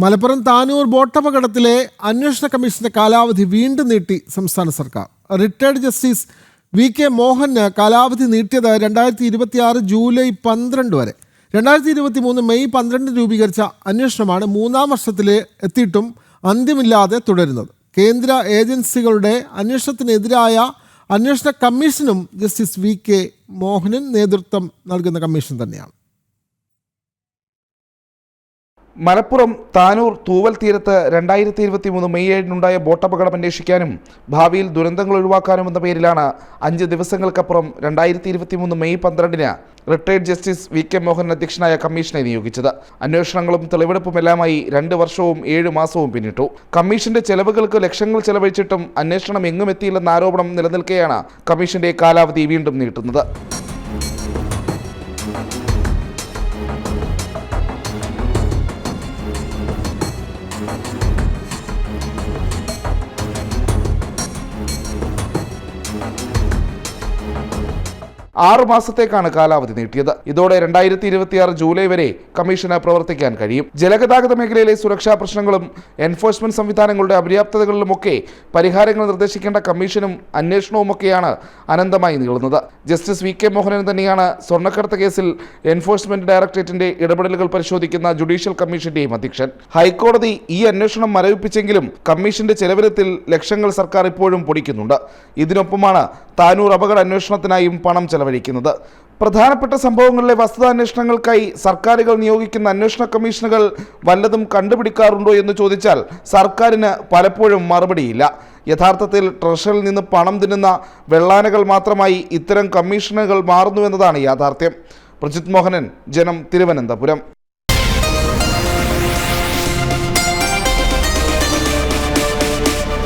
മലപ്പുറം താനൂർ ബോട്ടപകടത്തിലെ അന്വേഷണ കമ്മീഷന്റെ കാലാവധി വീണ്ടും നീട്ടി സംസ്ഥാന സർക്കാർ. റിട്ടയർഡ് ജസ്റ്റിസ് വി കെ മോഹന് കാലാവധി നീട്ടിയത് രണ്ടായിരത്തി ഇരുപത്തി ആറ് ജൂലൈ പന്ത്രണ്ട് വരെ. രണ്ടായിരത്തി ഇരുപത്തി മൂന്ന് മെയ് പന്ത്രണ്ടിന് രൂപീകരിച്ച അന്വേഷണമാണ് മൂന്നാം വർഷത്തിൽ എത്തിയിട്ടും അന്ത്യമില്ലാതെ തുടരുന്നത്. കേന്ദ്ര ഏജൻസികളുടെ അന്വേഷണത്തിനെതിരായ അന്വേഷണ കമ്മീഷനും ജസ്റ്റിസ് വി കെ മോഹനൻ നേതൃത്വം നൽകുന്ന കമ്മീഷൻ തന്നെയാണ്. മലപ്പുറം താനൂർ തൂവൽ തീരത്ത് രണ്ടായിരത്തി ഇരുപത്തി മൂന്ന് മെയ് ഏഴിനുണ്ടായ ബോട്ടപകടം അന്വേഷിക്കാനും ഭാവിയിൽ ദുരന്തങ്ങൾ ഒഴിവാക്കാനും എന്ന പേരിലാണ് അഞ്ച് ദിവസങ്ങൾക്കപ്പുറം രണ്ടായിരത്തി ഇരുപത്തി മൂന്ന് മെയ് പന്ത്രണ്ടിന് retired justice V K Mohan അധ്യക്ഷനായ കമ്മീഷനെ നിയോഗിച്ചത്. അന്വേഷണങ്ങളും തെളിവെടുപ്പുമെല്ലാമായി രണ്ട് വർഷവും ഏഴ് മാസവും പിന്നിട്ടു. കമ്മീഷന്റെ ചെലവുകൾക്ക് ലക്ഷങ്ങൾ ചെലവഴിച്ചിട്ടും അന്വേഷണം എങ്ങും എത്തിയില്ലെന്ന ആരോപണം നിലനിൽക്കെയാണ് കമ്മീഷന്റെ കാലാവധി വീണ്ടും നീട്ടുന്നത്. Thank you. ആറു മാസത്തേക്കാണ് കാലാവധി നീട്ടിയത്. ഇതോടെ രണ്ടായിരത്തി ഇരുപത്തിയാറ് ജൂലൈ വരെ കമ്മീഷന് പ്രവർത്തിക്കാൻ കഴിയും. ജലഗതാഗത മേഖലയിലെ സുരക്ഷാ പ്രശ്നങ്ങളും എൻഫോഴ്സ്മെന്റ് സംവിധാനങ്ങളുടെ അപര്യാപ്തതകളിലുമൊക്കെ പരിഹാരങ്ങൾ നിർദ്ദേശിക്കേണ്ട കമ്മീഷനും അന്വേഷണവുമൊക്കെയാണ് അനന്തമായി നീളുന്നത്. ജസ്റ്റിസ് വി കെ മോഹനൻ തന്നെയാണ് സ്വർണക്കടത്ത് കേസിൽ എൻഫോഴ്സ്മെന്റ് ഡയറക്ടറേറ്റിന്റെ ഇടപെടലുകൾ പരിശോധിക്കുന്ന ജുഡീഷ്യൽ കമ്മീഷന്റെയും അധ്യക്ഷൻ. ഹൈക്കോടതി ഈ അന്വേഷണം മരവിപ്പിച്ചെങ്കിലും കമ്മീഷന്റെ ചെലവിലത്തിൽ ലക്ഷങ്ങൾ സർക്കാർ ഇപ്പോഴും പൊടിക്കുന്നുണ്ട്. ഇതിനൊപ്പമാണ് താനൂർ അപകട അന്വേഷണത്തിനായും പണം ചെലവഴിക്കുന്നത് പ്രധാനപ്പെട്ട സംഭവങ്ങളിലെ വസ്തുതാന്വേഷണങ്ങൾക്കായി സർക്കാരുകൾ നിയോഗിക്കുന്ന അന്വേഷണ കമ്മീഷനുകൾ വല്ലതും കണ്ടുപിടിക്കാറുണ്ടോ എന്ന് ചോദിച്ചാൽ സർക്കാരിന് പലപ്പോഴും മറുപടിയില്ല. യഥാർത്ഥത്തിൽ ട്രഷറിൽ നിന്ന് പണം തിന്നുന്ന വെള്ളാനകൾ മാത്രമായി ഇത്തരം കമ്മീഷനുകൾ മാറുന്നുവെന്നതാണ് യാഥാർത്ഥ്യം. പ്രജിത് മോഹനൻ ജനം തിരുവനന്തപുരം.